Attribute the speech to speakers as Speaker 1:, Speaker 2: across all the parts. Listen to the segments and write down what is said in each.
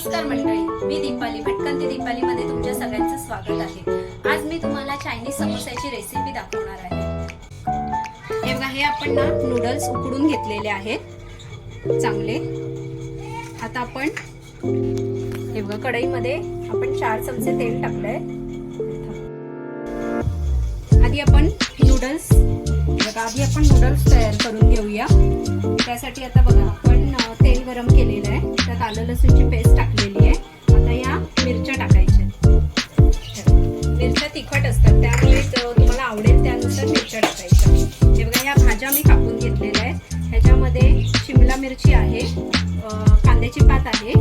Speaker 1: नमस्कार मंडळी मी दीपाली भटकंती. दीपालीमध्ये तुमच्या सगळ्यांचं स्वागत आहे. आज मी तुम्हाला चायनीज समोस्याची रेसिपी दाखवणार आहे. हे बघा हे आपण ना नूडल्स उकडून घेतलेले आहेत. चांगले. आता आपण हे बघा कढईमध्ये आपण चार चमचे तेल टाकलंय. आधी आपण नूडल्स बघा आधी आपण नूडल्स तयार करून घेऊया. त्यासाठी आता बघा आपण तेल गरम केलेलं आहे. त्यात आलं लसूणची टाकायच्या. हे बघा या भाज्या मी कापून घेतलेल्या आहेत. ह्याच्यामध्ये शिमला मिरची आहे कांद्याची पात आहे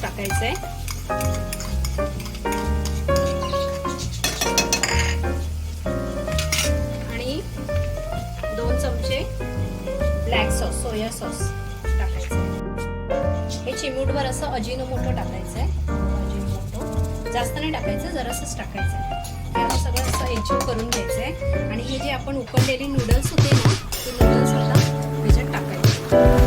Speaker 1: टॅमॅटो सॉस आणि दोन चमचे ब्लॅक सॉस सोया सॉस टाकायचं हे चिमूटभर असं अजिनोमोटो टाकायचं आहे जास्त नाही टाकायचं जरासंच टाकायचं हे सगळं असं एकजीव करून घ्यायचं आहे आणि हे जे आपण उकडलेली नूडल्स होते ना ते नूडल्स आता ह्याच्यात टाकायचे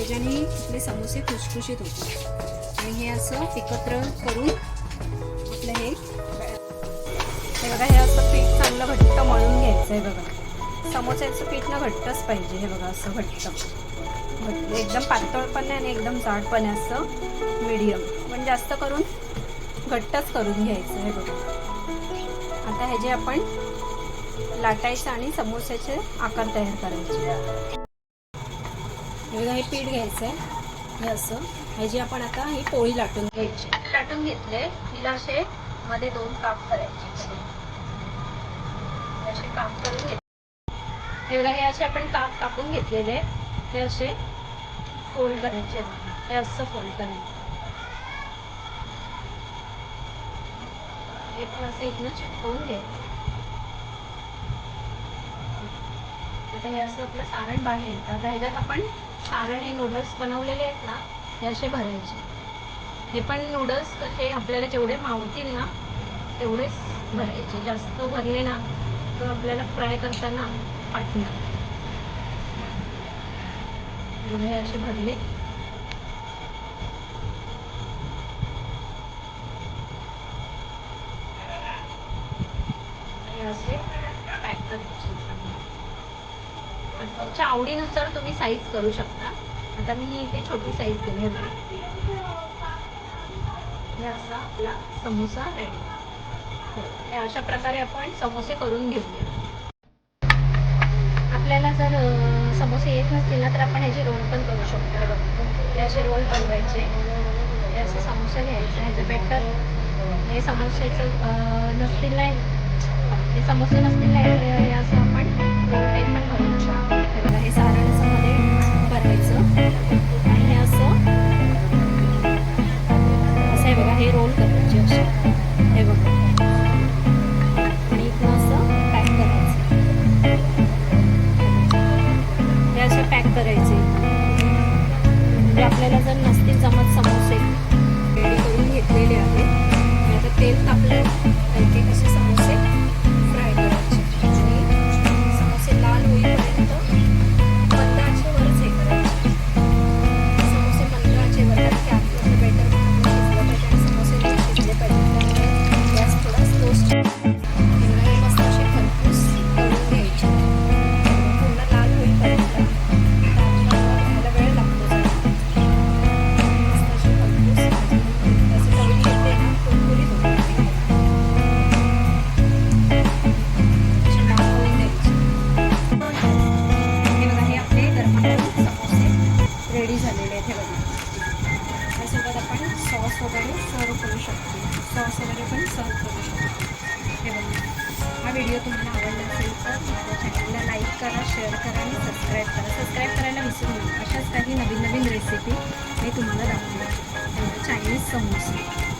Speaker 1: त्याच्याने आपले समोसे खुशखुशीत होते आणि हे असं एकत्र करून आपलं हे हे बघा हे असं पीठ चांगलं घट्ट मळून घ्यायचं आहे बघा. समोस्याचं पीठ ना घट्टच पाहिजे हे बघा असं घट्ट. घट्ट एकदम पातळ पण नाही आणि एकदम जाड पण आहे असं मिडियम पण जास्त करून घट्टच करून घ्यायचं हे बघा. आता हे जे आपण लाटायचं आणि समोस्याचे आकार तयार करायचे. बघा हे पीठ घ्यायचं आहे हे असं. ह्याची आपण आता ही पोळी लाटून घ्यायची. लाटून घेतले तिला असे मध्ये दोन काप करायचे. असे काप करून घेतले. बघा हे असे आपण काप कापून घेतलेले. हे असे फोल्ड करायचे. हे असं फोल्ड करायचं. हे पण असं इथनं चिटकवून घ्यायचं आता हे असं आपलं सारण बाहेर. आता ह्याच्यात आपण कारण हे नूडल्स बनवलेले आहेत ना हे असे भरायचे. हे पण नूडल्स हे आपल्याला जेवढे मावतील ना तेवढेच भरायचे. जास्त भरले ना तर आपल्याला फ्राय करताना पाठणार. एवढे असे भरले हे असे पॅक करायचे तुमच्या आवडीनुसार तुम्ही साईज करू शकता. आता मी ही इथे छोटी साईज केली होती हे असा आपला समोसा रेडी हो, अशा प्रकारे आपण समोसे करून घेऊया. आपल्याला जर समोसे येत नसतील ना तर आपण ह्याचे रोल पण करू शकतो. याचे रोल बनवायचे. हे असे समोसे घ्यायचे ह्याचं बेटर हे समोस्याचं नसतील नाही हे समोसे नसतील नाही सॉस वगैरे पण सर्व करू शकतो. हे बघा. हा व्हिडिओ तुम्हाला आवडला असेल तर माझ्या चॅनलला लाईक करा शेअर करा आणि सबस्क्राईब करा. सबस्क्राईब करायला विसरू नका. अशाच काही नवीन नवीन रेसिपी मी तुम्हाला दाखवणार चायनीज समोसे